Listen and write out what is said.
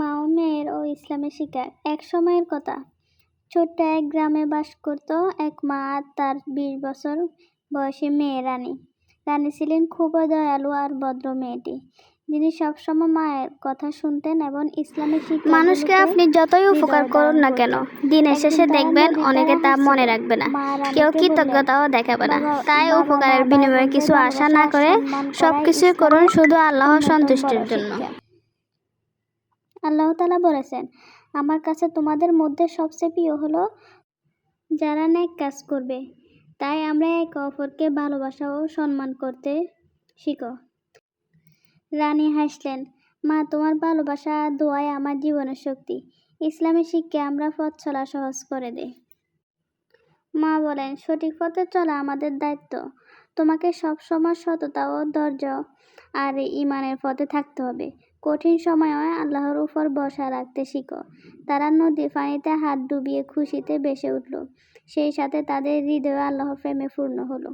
মা ও মেয়ের ও ইসলামের শিকার। এক সময়ের কথা ছোট্ট এক গ্রামে বাস করত এক মা আর তার বিশ বছর বয়সী মেয়ে রানী। রানী ছিলেন খুব দয়ালু আর ভদ্র মেয়েটি যিনি সবসময় মায়ের কথা শুনতেন এবং ইসলামের শিক্ষা মানুষকে আপনি যতই উপকার করুন না কেন দিনের শেষে দেখবেন অনেকে তা মনে রাখবে না কেউ কৃতজ্ঞতাও দেখাবে না। তাই উপকারের বিনিময়ে কিছু আশা না করে সব কিছুই করুন শুধু আল্লাহ সন্তুষ্টির জন্য। আল্লাহ তালা বলেছেন, আমার কাছে তোমাদের মধ্যে সবচেয়ে প্রিয় হলো যারা ন্যাক কাজ করবে। তাই আমরা একে অপরকে ভালোবাসা ও সম্মান করতে শিখো। রানী হাসলেন, মা, তোমার ভালোবাসা দোয়াই আমার জীবনের শক্তি। ইসলামী শিক্ষা আমরা পথ চলা সহজ করে দেয় মা বলেন, সঠিক পথে চলা আমাদের দায়িত্ব। তোমাকে সবসময় সততা ও ধৈর্য আর ইমানের পথে থাকতে হবে। কঠিন সময়ে আল্লাহর উপর বসা রাখতে শিখো। তারা নদীর পানিতে হাত ডুবিয়ে খুশিতে বেসে উঠল। সেই সাথে তাদের হৃদয় আল্লাহর প্রেমে পূর্ণ হলো।